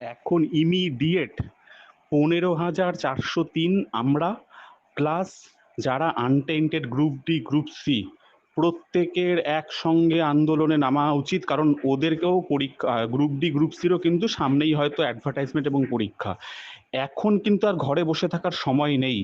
এখন ইমিডিয়েট পনেরো হাজার চারশো তিন আমরা প্লাস যারা untainted group D group C প্রত্যেকের একসঙ্গে আন্দোলনে নামা উচিত, কারণ ওদেরকেও পরীক্ষা গ্রুপ ডি গ্রুপ সিরও কিন্তু সামনেই হয়তো অ্যাডভার্টাইজমেন্ট এবং পরীক্ষা। এখন কিন্তু আর ঘরে বসে থাকার সময় নেই।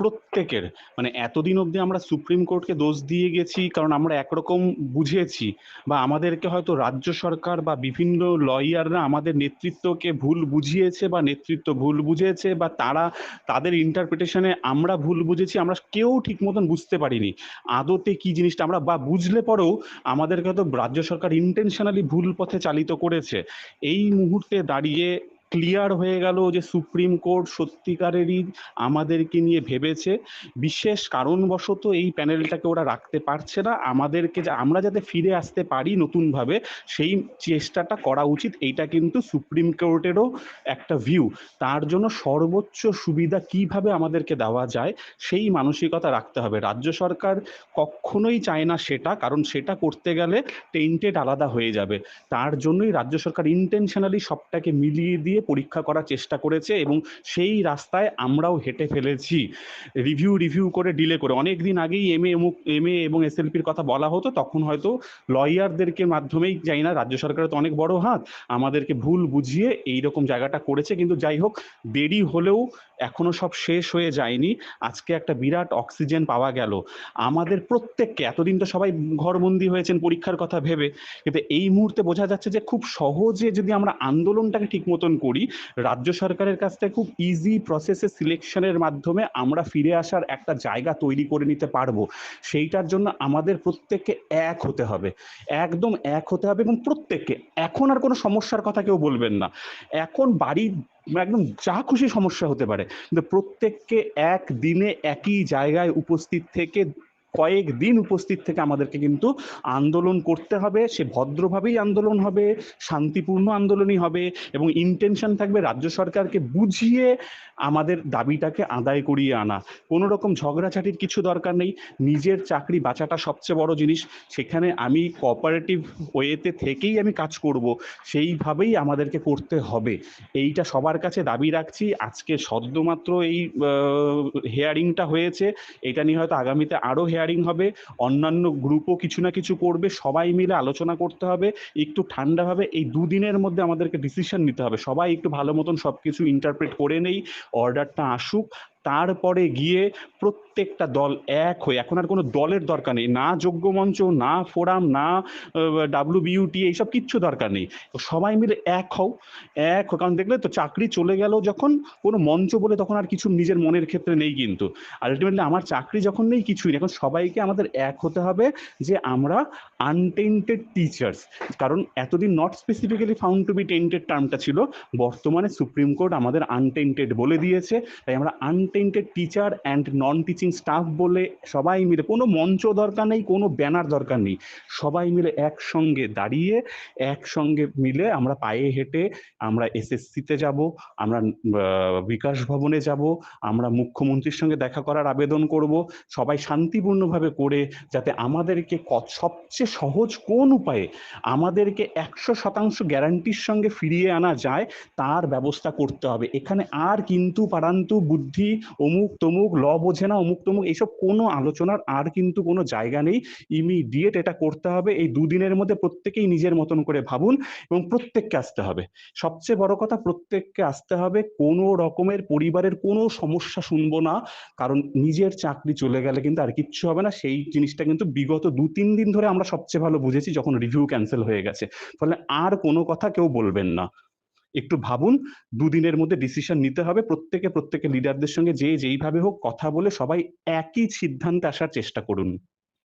প্রত্যেকের মানে এতদিন অবধি আমরা সুপ্রিম কোর্টকে দোষ দিয়ে গেছি, কারণ আমরা একরকম বুঝেছি বা আমাদেরকে হয়তো রাজ্য সরকার বা বিভিন্ন লয়াররা আমাদের নেতৃত্বকে ভুল বুঝিয়েছে বা নেতৃত্ব ভুল বুঝিয়েছে বা তারা তাদের ইন্টারপ্রিটেশনে আমরা ভুল বুঝেছি, আমরা কেউ ঠিক মতন বুঝতে পারিনি। আদতে কি জিনিসটা আমরা বা বুঝলে পরেও আমাদেরকে হয়তো রাজ্য সরকার ইন্টেনশনালি ভুল পথে চালিত করেছে। এই মুহূর্তে দাঁড়িয়ে ক্লিয়ার হয়ে গেল যে সুপ্রিম কোর্ট সত্যিকারেরই আমাদেরকে নিয়ে ভেবেছে। বিশেষ কারণবশত এই প্যানেলটাকে ওরা রাখতে পারছে না। আমাদেরকে আমরা যাতে ফিরে আসতে পারি নতুনভাবে, সেই চেষ্টাটা করা উচিত। এইটা কিন্তু সুপ্রিম কোর্টেরও একটা ভিউ তার জন্য সর্বোচ্চ সুবিধা কীভাবে আমাদেরকে দেওয়া যায়, সেই মানসিকতা রাখতে হবে। রাজ্য সরকার কখনোই চায় না সেটা, কারণ সেটা করতে গেলে টেন্টেড আলাদা হয়ে যাবে। তার জন্যই রাজ্য সরকার ইন্টেনশনালি সবটাকে মিলিয়ে দিয়ে পরীক্ষা করার চেষ্টা করেছে এবং সেই রাস্তায় আমরাও হেঁটে ফেলেছি। রিভিউ রিভিউ করে ডিলে করে। অনেক দিন আগেই এম এ এম এ এবং এসএলপির কথা বলা হতো, তখন হয়তো লয়ারদেরকে মাধ্যমেই যাই না, রাজ্য সরকারের তো অনেক বড় হাত, আমাদেরকে ভুল বুঝিয়ে এই রকম জায়গাটা করেছে। কিন্তু যাই হোক, দেরি হলেও এখনও সব শেষ হয়ে যায়নি। আজকে একটা বিরাট অক্সিজেন পাওয়া গেল। আমাদের প্রত্যেককে, এতদিন তো সবাই ঘরবন্দি হয়েছেন পরীক্ষার কথা ভেবে, কিন্তু এই মুহূর্তে বোঝা যাচ্ছে যে খুব সহজে যদি আমরা আন্দোলনটাকে ঠিক মতন করি, রাজ্য সরকারের কাছ থেকে খুব ইজি প্রসেসে সিলেকশনের মাধ্যমে আমরা ফিরে আসার একটা জায়গা তৈরি করে নিতে পারব। সেইটার জন্য আমাদের প্রত্যেককে এক হতে হবে। একদম এক হতে হবে এবং প্রত্যেককে, এখন আর কোনো সমস্যার কথা কেউ বলবেন না। এখন বাড়ির একদম যা খুশি সমস্যা হতে পারে। কিন্তু প্রত্যেককে এক দিনে একই জায়গায় উপস্থিত থেকে কয়েক দিন উপস্থিত থেকে আমাদেরকে কিন্তু আন্দোলন করতে হবে। সে ভদ্রভাবেই আন্দোলন হবে, শান্তিপূর্ণ আন্দোলনই হবে এবং ইন্টেনশন থাকবে রাজ্য সরকারকে বুঝিয়ে আমাদের দাবিটাকে আদায় করিয়ে আনা। কোনো রকম ঝগড়াঝাটির কিছু দরকার নেই। নিজের চাকরি বাঁচাটা সবচেয়ে বড় জিনিস। সেখানে আমি কোঅপারেটিভ ওয়েতে থেকেই আমি কাজ করব। সেইভাবেই আমাদেরকে করতে হবে। এইটা সবার কাছে দাবি রাখছি। আজকে সদ্যমাত্র এই হেয়ারিংটা হয়েছে। এটা নিয়ে হয়তো আগামীতে আরও হেয়ারিং শেয়ারিং হবে, অন্যান্য গ্রুপও কিছু না কিছু করবে, সবাই মিলে আলোচনা করতে হবে, একটু ঠান্ডাভাবে এই দুদিনের মধ্যে আমাদেরকে ডিসিশন নিতে হবে। সবাই একটু ভালো মতন সব কিছু ইন্টারপ্রেট করে নেই অর্ডারটা আসুক তারপরে গিয়ে প্রত্যেকটা দল এক হয়ে, এখন আর কোনো দলের দরকার নেই, না যোগ্য মঞ্চ, না ফোরাম, না ডাব্লিউ বিউটি এইসব কিচ্ছু দরকার নেই। সবাই মিলে এক হও এক হও, কারণ দেখলে তো চাকরি চলে গেল যখন, কোনো মঞ্চ বলে তখন আর কিছু নিজের মনের ক্ষেত্রে নেই কিন্তু। আলটিমেটলি আমার চাকরি যখন নেই কিছুই এখন সবাইকে আমাদের এক হতে হবে যে আমরা আনটেন্টেড টিচার্স কারণ এতদিন not specifically found to be tainted টার্মটা ছিল, বর্তমানে সুপ্রিম কোর্ট আমাদের আনটেন্টেড বলে দিয়েছে, তাই আমরা untainted teacher and non teaching staff বলে সবাই মিলে, কোনো মঞ্চ দরকার নেই, কোনো ব্যানার দরকার নেই। সবাই মিলে একসঙ্গে দাঁড়িয়ে, একসঙ্গে মিলে আমরা পায়ে হেঁটে আমরা এসএসসিতে যাব, আমরা বিকাশ ভবনে যাব, আমরা মুখ্যমন্ত্রীর সঙ্গে দেখা করার আবেদন করব। সবাই শান্তিপূর্ণভাবে করে যাতে আমাদেরকে সবচেয়ে সহজ কোন উপায়ে আমাদেরকে একশো শতাংশ গ্যারান্টির সঙ্গে ফিরিয়ে আনা যায়, তার ব্যবস্থা করতে হবে। এখানে আর কিন্তু পারান্তু বুদ্ধি অমুক তমুক, ল বোঝে না, অমুক তমুক, এইসব কোনো আলোচনার আর কিন্তু কোনো জায়গা নেই। ইমিডিয়েট এটা করতে হবে, এই দুদিনের মধ্যে প্রত্যেকেই নিজের মতন করে ভাবুন এবং প্রত্যেককে আসতে হবে। সবচেয়ে বড় কথা, প্রত্যেককে আসতে হবে, কোনো রকমের পরিবারের কোনো সমস্যা শুনব না, কারণ নিজের চাকরি চলে গেলে কিন্তু আর কিচ্ছু হবে না। সেই জিনিসটা কিন্তু বিগত দু তিন দিন ধরে আমরা সবচেয়ে ভালো বুঝেছি, যখন রিভিউ ক্যান্সেল হয়ে গেছে। ফলে আর কোনো কথা কেউ বলবেন না। একটু ভাবুন, দুদিনের মধ্যে ডিসিশন নিতে হবে। প্রত্যেকে প্রত্যেকে লিডারদের সঙ্গে যে যেইভাবে হোক কথা বলে সবাই একই সিদ্ধান্তে আসার চেষ্টা করুন।